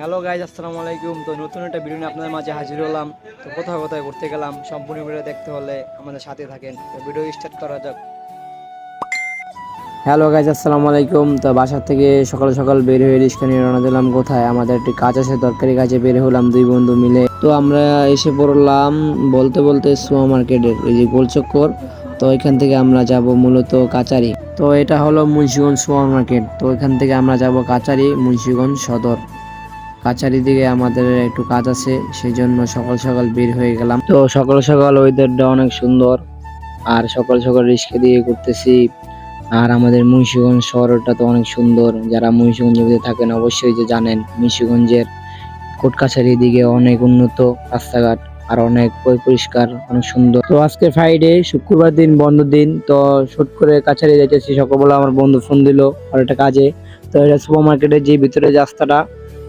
Hello guys, আসসালামু আলাইকুম। তো নতুন একটা ভিডিও নিয়ে আপনাদের মাঝে হাজির হলাম। তো কোথাও কোথায় ঘুরতে গেলাম, সম্পূর্ণ ভিডিও দেখতে হলে আমাদের সাথে থাকেন। তো ভিডিও স্টার্ট করা যাক। হ্যালো গাইজ, আসসালামু আলাইকুম। তো বাসার থেকে সকাল সকাল বের হয়ে রিক্সা নিয়ে রওনা দিলাম কোথায়? আমাদের একটি কাজ আছে, দরকারি কাজে বের হলাম দুই বন্ধু মিলে। তো আমরা এসে পড়লাম বলতে বলতে সুয়া মার্কেটের এই যে গোলচক্কর তো এখান থেকে আমরা যাব মূলত কাচারি তো এটা হলো মুন্সিগঞ্জ সুপার মার্কেট তো এখান থেকে আমরা যাব কাচারি মুন্সিগঞ্জ সদর। কাছারি দিকে আমাদের একটু কাজ আছে সেই জন্য সকাল সকাল বের হয়ে গেলাম। তো সকাল সকাল ওয়েদারটা অনেক সুন্দর, আর সকাল সকাল রিস্কে দিয়ে ঘুরতেছি। আর আমাদের মুন্সিগঞ্জ শহরটা তো অনেক সুন্দর, যারা মুন্সিগঞ্জের মধ্যে থাকেন অবশ্যই যে জানেন, মুন্সিগঞ্জের কোট কাছারি দিকে অনেক উন্নত রাস্তাঘাট, আর অনেক পরিষ্কার, অনেক সুন্দর। তো আজকে ফ্রাইডে শুক্রবার দিন, বন্ধ দিন, তো শুট করে কাছারি যাইতেছি, সকালবেলা আমার বন্ধু ফোন দিল, আর একটা কাজে। তো এটা সুপার মার্কেটের যে ভিতরে যে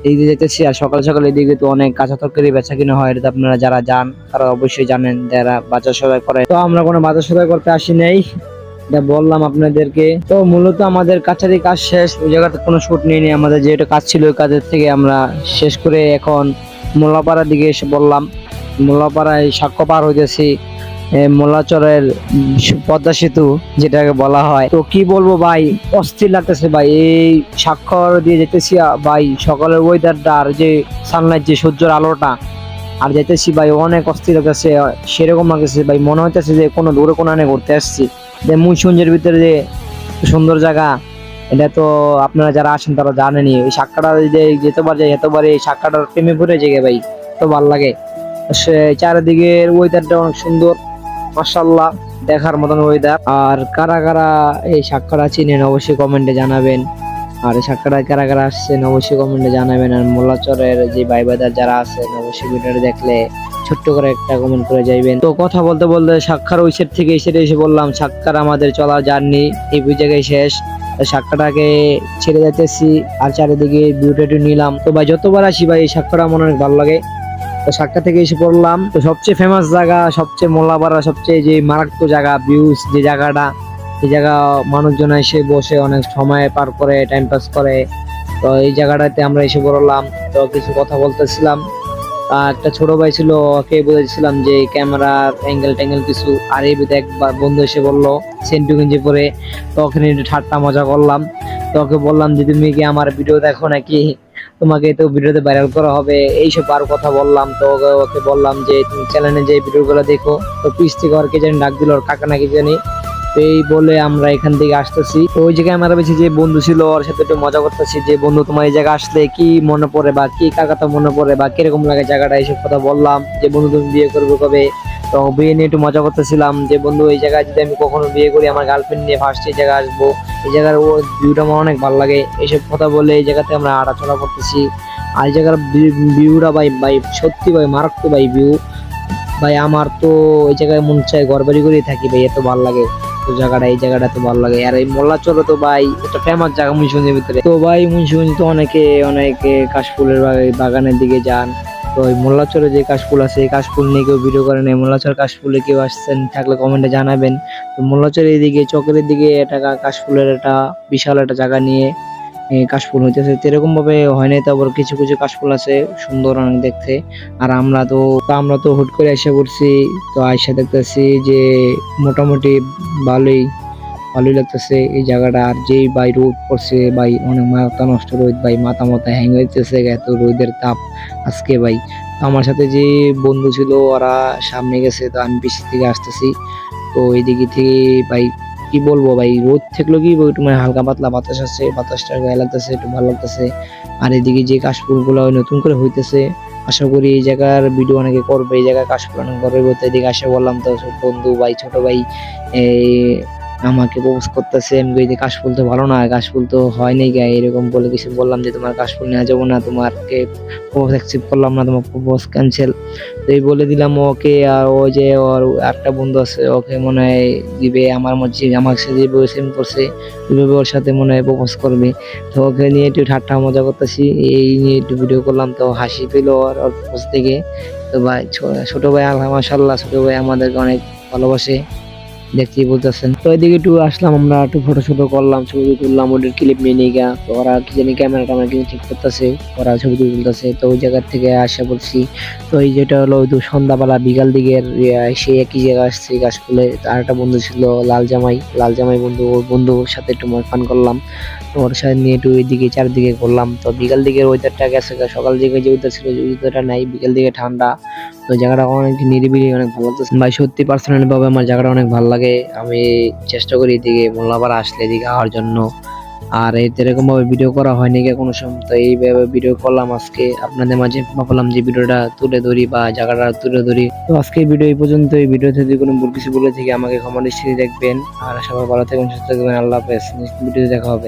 এদিকে যেতেছি, আর সকাল সকাল এদিকে তো অনেক কাঁচা তরকারি বেচা কিনা হয়, এটা আপনারা যারা যান তারা অবশ্যই জানেন যারা বাজার সদাই করে। তো আমরা কোনো বাজার সদাই করতে আসি নাই, এটা বললাম আপনাদেরকে। তো মূলত আমাদের কাছারি কাজ শেষ, ওই জায়গাতে কোনো শুট নিয়ে আমাদের যেটা কাজ ছিল ওই কাজের থেকে আমরা শেষ করে এখন মোল্লাপাড়ার দিকে এসে বললাম। মোল্লাপাড়ায় সাক্ষ্য পার হইতেছি মোল্লাচরের পদ্মা সেতু যেটাকে বলা হয়। তো কি বলব ভাই, অস্থির লাগতেছে ভাই। এই স্বাক্ষর দিয়ে যেতেছি ভাই, সকালের ওয়েদারটা আর যে সানলাইট যে সূর্যের আলোটা, আর যেতেছি ভাই, অনেক অস্থির লাগতেছে সেরকম লাগতেছে ভাই। মনে হইতেছে যে কোনো দূরে কোনো আনে ঘুরতে আসছি। যে মুন্সিগঞ্জের ভিতরে যে সুন্দর জায়গা, এটা তো আপনারা যারা আসেন তারা জানেনি এই সাক্ষাটা যে যেতেবার যায় এতবার এই সাক্ষাটার প্রেমে পড়ে জেগে ভাই। তো ভালো লাগে। সে চারিদিকের ওয়েদারটা অনেক সুন্দর। মাসাল্লাহ দেখার মতন ওয়েদার আর কারা কারা এই সাক্ষাটা চিনেন, অবশ্যই কমেন্টে জানাবেন। আর এই সাক্ষাটা কারা কারা আসছেন, অবশ্যই কমেন্টে জানাবেন। আর মোল্লাচরের যে ভাই বাদার যারা আছেন, অবশ্যই ভিডিওটা দেখলে ছোট্ট করে একটা কমেন্ট করে যাইবেন। তো কথা বলতে বলতে সাক্ষার ওই সেট থেকে সেটে এসে বললাম সাক্ষার আমাদের চলা জার্নি এই জায়গায় শেষ। সাক্ষাটাকে ছেড়ে যাইতেছি আর চারিদিকে ভিউটা নিলাম। তো ভাই, যতবার আসি ভাই, এই সাক্ষাটা আমার অনেক ভালো লাগে। তো সাক্ষা থেকে এসে পড়লাম। তো সবচেয়ে ফেমাস জায়গা, সবচেয়ে মোল্লাপাড়া সবচেয়ে যে মারাত্মক জায়গা ভিউজ যে জায়গাটা, এই জায়গা মানুষজন এসে বসে অনেক সময় পার করে টাইম পাস করে। তো এই জায়গাটাতে আমরা এসে পড়লাম। তো কিছু কথা বলতেছিলাম। একটা ছোট ভাই ছিল, ওকে বলেছিলাম যে ক্যামেরার অ্যাঙ্গেল ট্যাঙ্গেল কিছু আর এই একবার বন্ধু এসে বলল, সেন্টু গেঞ্জি পরে তো ওখানে একটু ঠাট্টা মজা করলাম। তো ওকে বললাম যে, তুমি কি আমার ভিডিও দেখো নাকি? তোমাকে তো ভিডিওতে ভাইরাল করা হবে, এইসব আরও কথা বললাম, তো ওকে বললাম যে তুমি চ্যানেলে যে ভিডিওগুলো দেখো, তো পিস থেকে আর কে জানি ডাক দিল, ওর কাকা নাকি জানি, তো এই বলে আমরা এখান থেকে আসতেছি। তো ওই জায়গায় আমার বেশি যে বন্ধু ছিল, ওর সাথে একটু মজা করতেছি যে বন্ধু তোমার এই জায়গায় আসলে কি মনে পড়ে বা কি কার কথা মনে পড়ে বা কীরকম লাগে জায়গাটা, এইসব কথা বললাম যে বন্ধু তুমি বিয়ে করবে কবে তো বিয়ে নিয়ে একটু মজা করতেছিলাম যে, বন্ধু, এই জায়গায় যদি আমি কখনো বিয়ে করি, আমার গার্লফ্রেন্ড নিয়ে ফার্স্ট এই জায়গায় আসব। এই জায়গার ও ভিউটা আমার অনেক ভালো লাগে। এইসব কথা বলে এই জায়গাতে আমরা হাঁটাচলা করতেছি। আর এই জায়গার ভিউটা ভাই ভাই, সত্যি ভাই, মারাত্মক ভাই ভিউ ভাই, আমার তো এই জায়গায় মন চায় ঘর বাড়ি করেই থাকি ভাই, এত ভালো লাগে। তো জায়গাটা, এই জায়গাটা তো ভালো লাগে। আর এই মোল্লাচরে তো ভাই, একটা ফেমাস জায়গা মুন্সিগঞ্জের ভিতরে। তো ভাই, মুন্সিগঞ্জ তো অনেকে অনেকে কাশফুলের বাগানের দিকে যান। তো ওই মোল্লাচরে যে কাশফুল আছে, এই কাশফুল নিয়ে কেউ ভিডিও করেন এই মোল্লাচর কাশফুলে কেউ আসছেন, থাকলে কমেন্টে জানাবেন। তো মোল্লাচর এইদিকে, চকের দিকে একটা কাশফুলের একটা বিশাল একটা জায়গা নিয়ে কাশফুল হইতেছে। এরকম ভাবে হয় নাই তো, আবার কিছু কিছু কাশফুল আছে সুন্দর অনেক দেখতে। আর আমরা তো আমরা তো হুট করে এসে পড়ছি, তো আইসা দেখতেছি যে মোটামুটি ভালোই ভালোই লাগতেছে। এই জায়গাটা আর যেই ভাই রোদ পড়ছে, ভাই অনেক মাথা নষ্ট রোদ, ভাই মাথা মাথা হ্যাং হইতেছে, এত রোদের তাপ আজকে ভাই। আমার সাথে যে বন্ধু ছিল, ওরা সামনে গেছে, তো আমি পিছিয়ে থেকে আসতেছি। তো এইদিকে থেকে ভাই, কি বলব ভাই, রোদ থাকলেও কি একটু মানে হালকা পাতলা বাতাস আছে, বাতাসটা গায়ে লাগতেছে, একটু ভালো লাগতেছে। আর এদিকে যে কাশফুলগুলো নতুন করে হইতেছে, আশা করি এই জায়গার ভিডিও অনেকে করবে, এই জায়গায় কাশফুল অনেক করবে এদিকে আসে বললাম তো বন্ধু ভাই, ছোট ভাই আমাকে প্রপোজ করতেছে, আমি কই কাশফুল তো ভালো না, কাশফুল তো হয় নাই গায়ে, এরকম বলে কিছু বললাম যে তোমার কাশফুল নেওয়া যাব না তোমাকে প্রপোজ অ্যাকসেপ্ট করলাম না, তোমার প্রপোজ ক্যান্সেল তো এই বলে দিলাম ওকে, আর ও যে ওর একটা বন্ধু আছে, ওকে মনে হয় দিবে, আমার মধ্যে আমার সাথে যে সেম করছে ওইভাবে ওর সাথে মনে হয় প্রপোজ করবে। তো ওকে নিয়ে একটু ঠাট্টা মজা করতেছি, এই নিয়ে একটু ভিডিও করলাম, তো হাসি পেল ওর ওর পোস্ট থেকে। তো ভাই ছোট ভাই আল্লাহ মাসাল্লাহ ছোট ভাই আমাদেরকে অনেক ভালোবাসে। দেখতেই বলতেছেন। তো এদিকে একটু আসলাম, আমরা একটু ফটো শটো করলাম, ছবি তুললাম, ওদের ক্লিপ নিয়ে নিয়ে গা তো ওরা কি জানি ক্যামেরা ট্যামেরা কিছু ঠিক করতেছে, ওরা ছবি তুলতেছে তো ওই জায়গার থেকে আসা বলছি, তো এই যেটা হলো, ওই সন্ধ্যাবেলা বিকাল দিকের সেই একই জায়গা আসছে গাছগুলো আর একটা বন্ধু ছিল লাল জামাই লাল জামাই বন্ধু, ওর বন্ধুর সাথে একটু ফান করলাম। তো ওর সাথে নিয়ে একটু এদিকে চারদিকে করলাম তো বিকাল দিকের ওয়েদারটা গেছে সকাল দিকে যে ওয়েদার ছিল ওই ওয়েদারটা নাই, বিকাল দিকে ঠান্ডা। তো জায়গাটা অনেক নিরিবিলি, অনেক ভালো লাগতেছে। ভাই, সত্যি পার্সোনালি ভাবে আমার জায়গাটা অনেক ভালো লাগে। আমি চেষ্টা করি এদিকে মোল্লাবার আসলে এদিকে আওয়ার জন্য। আর এই এরকম ভাবে ভিডিও করা হয়নি গে কোনো সময়। তো এইভাবে ভিডিও করলাম আজকে। আপনাদের মাঝে ভাবলাম যে ভিডিওটা তুলে ধরি বা জায়গাটা তুলে ধরি। তো আজকের ভিডিও এই পর্যন্ত। এই ভিডিওতে যদি কোনো কিছু বলে থেকে, আমাকে ক্ষমা দৃষ্টিতে দেখবেন। আর সবাই ভালো থাকবেন, সুস্থ থাকবেন। আল্লাহ হাফেজ। নেক্সট ভিডিওতে দেখা হবে।